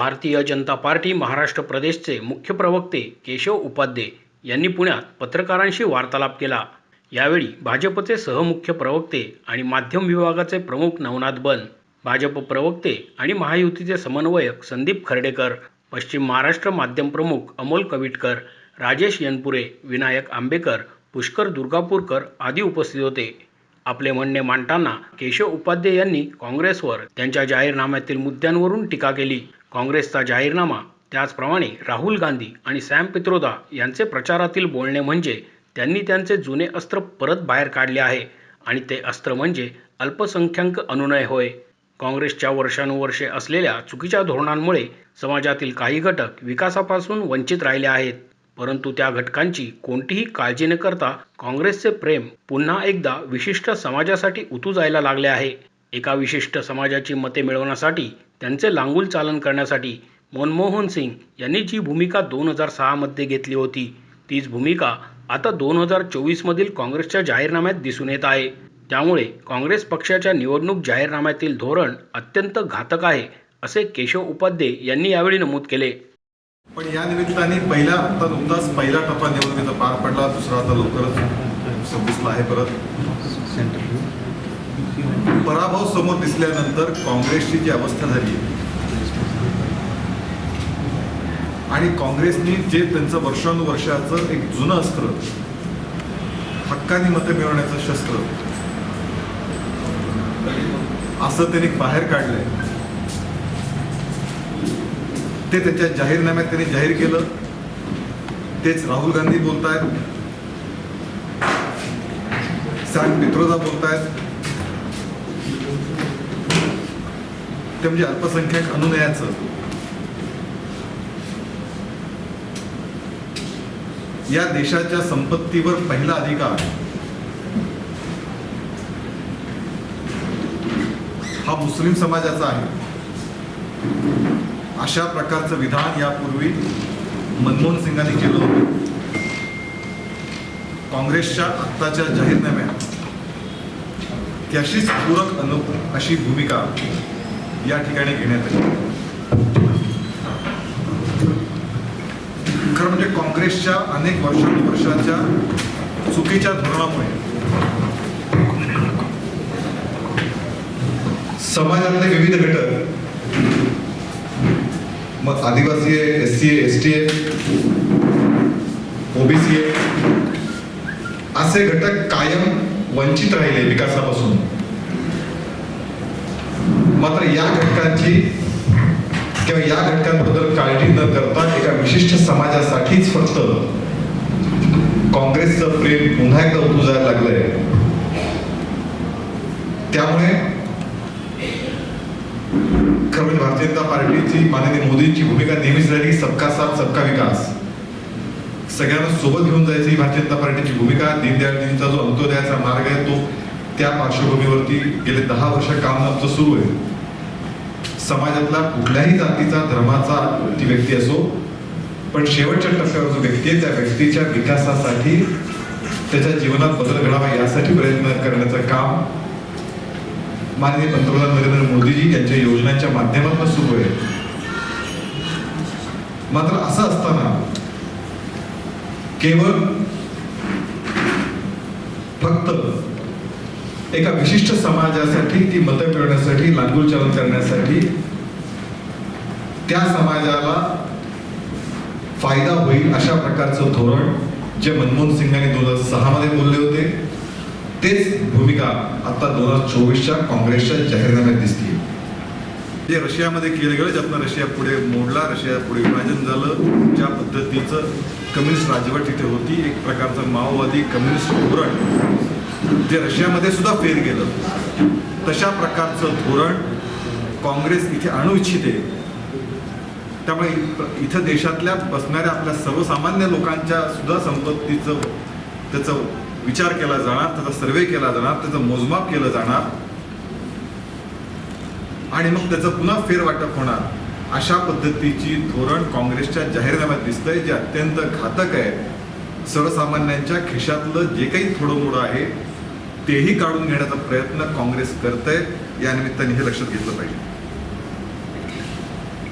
Bharatiya Janata party Maharashtra प्रदेशचे मुख्य प्रवक्ते केशव उपाध्ये यांनी पुण्यात पत्रकारांशी वार्तालाप केला. यावेळी भाजपचे सहमुख्य प्रवक्ते आणि माध्यम विभागाचे प्रमुख नवनाथ बन भाजप प्रवक्ते आणि महायुतीचे समन्वयक संदीप खर्डेकर पश्चिम महाराष्ट्र माध्यम प्रमुख अमोल कविटकर राजेश यनपुरे विनायक आंबेकर पुष्कर दुर्गापूरकर आदी उपस्थित होते. आपले म्हणणे मांडताना केशव उपाध्ये यांनी काँग्रेसवर त्यांच्या जाहीरनाम्यातील मुद्द्यांवरून टीका केली. काँग्रेसचा जाहीरनामा. त्याचप्रमाणे राहुल गांधी आणि सॅम पित्रोदा यांचे प्रचारातील बोलणे म्हणजे त्यांनी त्यांचे जुने अस्त्र परत बाहेर काढले आहे आणि ते अस्त्र म्हणजे अल्पसंख्याक अनुनय होय. काँग्रेसच्या वर्षानुवर्षे असलेल्या चुकीच्या धोरणांमुळे समाजातील काही घटक विकासापासून वंचित राहिले आहेत. परंतु त्या घटकांची कोणतीही काळजी न करता काँग्रेसचे प्रेम पुन्हा एकदा विशिष्ट समाजासाठी उतू जायला लागले आहे. एका विशिष्ट समाजाची मते मिळवण्यासाठी त्यांचे लांगुल चालन करण्यासाठी मनमोहन सिंग यांनी जी भूमिका दोन हजार सहामध्ये घेतली होती तीच भूमिका आता दोन हजार चोवीसमधील काँग्रेसच्या जाहीरनाम्यात दिसून येत आहे. त्यामुळे काँग्रेस पक्षाच्या निवडणूक जाहीरनाम्यातील धोरण अत्यंत घातक आहे असे केशव उपाध्ये यांनी यावेळी नमूद केले. पण या निमित्ताने पहिला आता नुकताच पहिला टप्पा निवडणुकीचा पार पडला दुसरा आता लवकरच सव्वीसला आहे परत. पराभव समोर दिसल्यानंतर काँग्रेसची जी अवस्था झाली आणि काँग्रेसनी जे त्यांचं वर्षानुवर्षाचं एक जुनं अस्त्र हक्कानी मतं मिळवण्याचं शस्त्र असं त्यांनी बाहेर काढलंय. ते त्याच्या जाहीरनाम्यात त्यांनी जाहीर केलं. तेच राहुल गांधी बोलतायत. सॅम पित्रोदा बोलतायत. ते म्हणजे अल्पसंख्याक अनुनयाचं. या देशाच्या संपत्तीवर पहिला अधिकार. हा मुस्लिम समाजाचा आहे. अशा प्रकारचं विधान यापूर्वी मनमोहन सिंगांनी केलं होतं. काँग्रेसच्या आत्ताच्या जाहीरनाम्यात. त्याशीच पूरक अनु अशी भूमिका या ठिकाणी घेण्यात आली. खरं म्हणजे काँग्रेसच्या अनेक वर्षानुवर्षाच्या चुकीच्या धोरणामुळे समाजातले विविध घटक मग आदिवासी आहे एस सी आहे एस टी आहे ओबीसी आहे असे घटक कायम वंचित राहिले विकासापासून. मात्र या घटकांची किंवा या घटकांबद्दल काळजी न करता एका विशिष्ट समाजासाठीच फक्त काँग्रेसचं प्रेम पुन्हा एकदा उतू लागलंय. त्यामुळे खरं म्हणजे भारतीय जनता पार्टीची माननीय मोदींची भूमिका नेहमीच राहिली सबका साथ सबका विकास. सगळ्यांना सोबत घेऊन जायची ही भारतीय जनता पार्टीची भूमिका दीनदयाळजींचा जो अंत्योदयाचा मार्ग आहे तो त्या पार्श्वभूमीवरती गेले दहा वर्ष काम आमचं सुरू आहे. समाजातला कुठल्याही जातीचा धर्माचा ती व्यक्ती असो पण शेवटच्या टप्प्यावर जो व्यक्ती आहे त्या व्यक्तीच्या विकासासाठी त्याच्या जीवनात बदल घडावा यासाठी प्रयत्न करण्याचं काम माननीय पंतप्रधान नरेंद्र मोदीजी यांच्या योजनांच्या माध्यमातून सुरू आहे. मात्र असं असताना केवळ फक्त एका विशिष्ट समाजासाठी ती मतं मिळवण्यासाठी लांगूल चालन करण्यासाठी त्या समाजाला फायदा होईल अशा प्रकारचं धोरण जे मनमोहन सिंगांनी दोन हजार सहामध्ये बोलले होते. तेच भूमिका आता दोन हजार चोवीसच्या काँग्रेसच्या जाहीरनाम्यात दिसते जे रशियामध्ये केलं गेलं ज्यातनं रशिया पुढे मोडला रशिया पुढे विभाजन झालं ज्या पद्धतीचं कम्युनिस्ट राजवट तिथे होती एक प्रकारचं माओवादी कम्युनिस्ट धोरण जे रशियामध्ये सुद्धा फेर गेलं. तशा प्रकारचं धोरण काँग्रेस इथे आणू इच्छिते. त्यामुळे इथं देशातल्या बसणाऱ्या आपल्या सर्वसामान्य लोकांच्या सुद्धा संपत्तीचं त्याचं विचार केला जाणार त्याचा सर्वे केला जाणार त्याचं मोजमाप केलं जाणार. आणि मग त्याचं पुन्हा फेरवाटप होणार. अशा पद्धतीची धोरण काँग्रेसच्या जाहीरनाम्यात दिसतंय जे अत्यंत घातक आहे. सर्वसामान्यांच्या खिशातलं जे काही थोडं मोडं आहे तेही काढून घेण्याचा प्रयत्न काँग्रेस करतंय या निमित्ताने हे लक्षात घेतलं पाहिजे.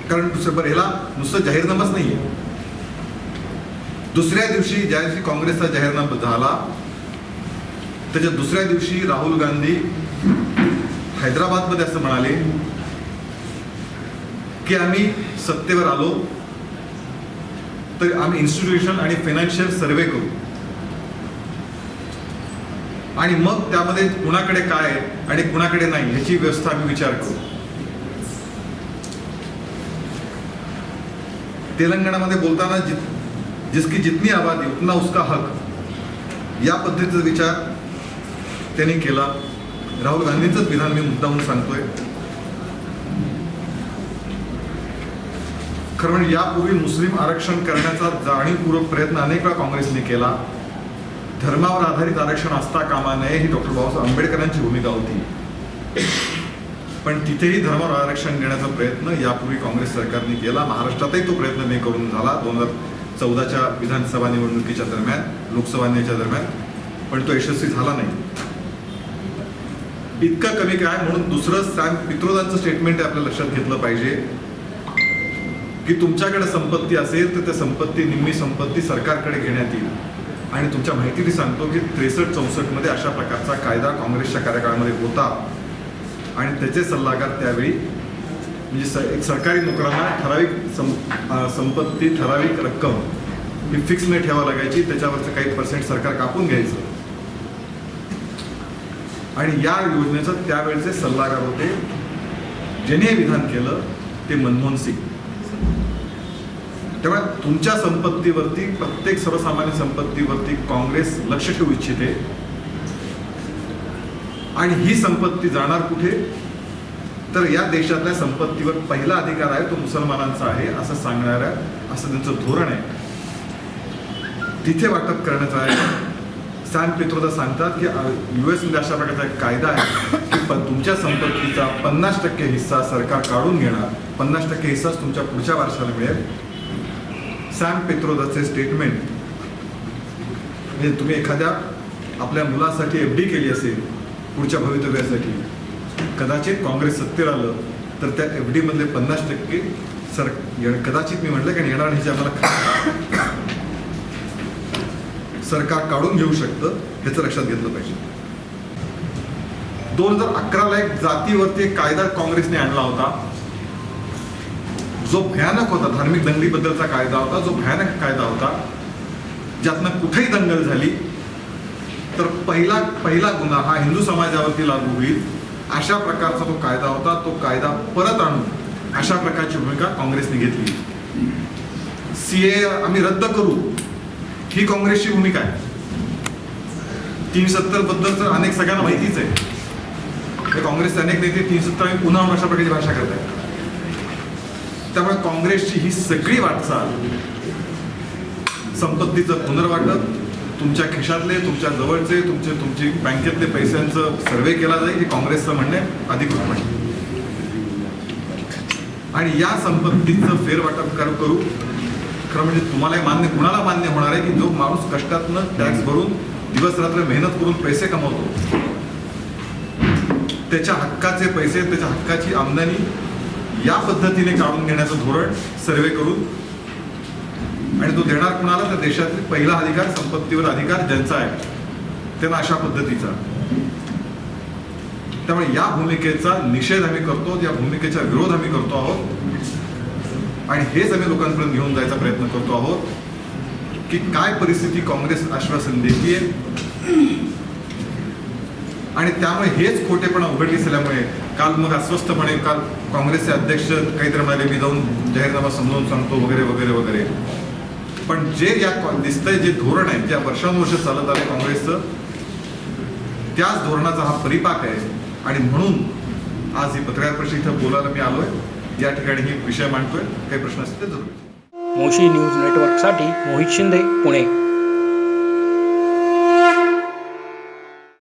कारण दुसरं बरं ह्याला नुसतं जाहीरनामाच नाही आहे दुसऱ्या दिवशी ज्या दिवशी काँग्रेसचा जाहीरनामा झाला त्याच्या दुसऱ्या दिवशी राहुल गांधी हैदराबादमध्ये असं म्हणाले की आम्ही सत्तेवर आलो तर आम्ही इन्स्टिट्यूशन आणि फायनान्शियल सर्वे करू. आणि मग त्यामध्ये कुणाकडे काय आहे आणि कुणाकडे नाही ह्याची व्यवस्था आम्ही विचार करू. तेलंगणामध्ये बोलताना जित जिसकी जितनी आबादी उतना उसका हक. या पद्धतीचा विचार त्यांनी केला. राहुल गांधींचंच विधान मी मुद्दाहून सांगतोय. खरं म्हणजे यापूर्वी मुस्लिम आरक्षण करण्याचा जाणीवपूर्वक प्रयत्न अनेक वेळा काँग्रेसने केला. धर्मावर आधारित आरक्षण असता कामा नये ही डॉक्टर बाबासाहेब आंबेडकरांची भूमिका होती. पण तिथेही धर्मावर आरक्षण देण्याचा प्रयत्न यापूर्वी काँग्रेस सरकारने केला. महाराष्ट्रातही तो प्रयत्न नाही करून झाला दोन हजार चौदाच्या विधानसभा निवडणुकीच्या दरम्यान लोकसभा दरम्यान. पण तो यशस्वी झाला नाही. इतकं कमी काय म्हणून दुसरं सॅम पित्रोदांचं स्टेटमेंट आपल्या लक्षात घेतलं पाहिजे. की तुमच्याकडे संपत्ती असेल तर त्या संपत्ती निम्मी संपत्ती सरकारकडे घेण्यात येईल. आणि तुमच्या माहितीने सांगतो की त्रेसष्ट चौसष्टमध्ये अशा प्रकारचा कायदा काँग्रेसच्या कार्यकाळामध्ये होता. आणि त्याचे सल्लागार त्यावेळी म्हणजे स एक सरकारी नोकरांना ठराविक सं संपत्ती ठराविक रक्कम ही फिक्स नाही ठेवा लागायची त्याच्यावरचं काही पर्सेंट सरकार कापून घ्यायचं. आणि या योजनेचं त्यावेळेचे सल्लागार होते. ज्याने विधान केलं ते मनमोहन सिंग. त्यामुळे तुमच्या संपत्तीवरती प्रत्येक सर्वसामान्य संपत्तीवरती काँग्रेस लक्ष ठेवू इच्छिते. आणि ही संपत्ती जाणार कुठे? तर या देशातल्या संपत्तीवर पहिला अधिकार आहे तो मुसलमानांचा आहे असं सांगणाऱ्या असं त्यांचं धोरण आहे. तिथे वाटप करण्याचं आहे. सॅन पित्रोदा सांगतात की युएसमध्ये अशा प्रकारचा एक कायदा आहे की पण तुमच्या संपत्तीचा पन्नास टक्के हिस्सा सरकार काढून घेणार. पन्नास टक्के हिस्साच तुमच्या पुढच्या वर्षाला मिळेल. सॅम पेत्रोदाचे स्टेटमेंट म्हणजे तुम्ही एखाद्या आपल्या मुलासाठी एफ डी केली असेल पुढच्या भवितव्यासाठी कदाचित काँग्रेस सत्तेवर आलं तर त्या एफ डी मधले पन्नास टक्के सर कदाचित मी म्हटलं की येणार ह्याची आम्हाला सरकार काढून घेऊ शकतं ह्याचं लक्षात घेतलं पाहिजे. दोन हजार अकराला एक जातीवरती एक कायदा काँग्रेसने आणला होता. जो भयानक होता धार्मिक दंगलीबद्दलचा कायदा होता जो भयानक कायदा होता ज्यातनं कुठेही दंगल झाली तर पहिला पहिला गुन्हा हा हिंदू समाजावरती लागू होईल अशा प्रकारचा तो कायदा होता तो कायदा परत आणून अशा प्रकारची भूमिका काँग्रेसने घेतली. सी ए आम्ही रद्द करू ही काँग्रेसची भूमिका आहे. तीन सत्तरबद्दल तर अनेक सगळ्यांना माहितीच आहे. काँग्रेसचे अनेक नेते तीन सत्तर आम्ही पुन्हा अशा प्रकारची भाषा करतात त्यामुळे काँग्रेसची ही सगळी वाटचाल संपत्तीचं पुनर्वाटप तुमच्या खिशातले तुमच्या जवळचे तुमचे तुमची बँकेतले पैशांचं सर्वे केला जाईल हे काँग्रेसचं म्हणणे अधिकृतपणे आणि या संपत्तीचं फेरवाटप कर- करू खरं म्हणजे तुम्हालाही मान्य कुणाला मान्य होणार आहे की जो माणूस कष्टातनं टॅक्स भरून दिवस रात्र मेहनत करून पैसे कमवतो? त्याच्या हक्काचे पैसे त्याच्या हक्काची आमदानी या पद्धतीने काढून घेण्याचं धोरण सर्वे करून आणि तो देणार कुणाला? तर देशातील पहिला अधिकार संपत्तीवर अधिकार ज्यांचा आहे त्यांना अशा पद्धतीचा. त्यामुळे या भूमिकेचा निषेध आम्ही करतो या भूमिकेचा विरोध आम्ही करतो आहोत. आणि हेच आम्ही लोकांपर्यंत घेऊन जायचा प्रयत्न करतो आहोत की काय परिस्थिती काँग्रेस आश्वासन देते आणि त्यामुळे हेच खोटेपणा उघडकीस आल्यामुळे काल मग अस्वस्थपणे काल काँग्रेसचे अध्यक्ष काहीतरी म्हणाले मी जाऊन जाहीरनामा समजावून सांगतो वगैरे वगैरे वगैरे. पण जे या कॉ- दिसतंय जे धोरण आहे ज्या वर्षानुवर्ष चालत आलं काँग्रेसचं त्याच धोरणाचा हा परिपाक आहे. आणि म्हणून आज ही पत्रकार परिषद इथं बोलायला मी आलोय. या ठिकाणी ही विषय मांडतोय. काही प्रश्न असतील जरूर. मोशी न्यूज नेटवर्कसाठी मोहित शिंदे पुणे.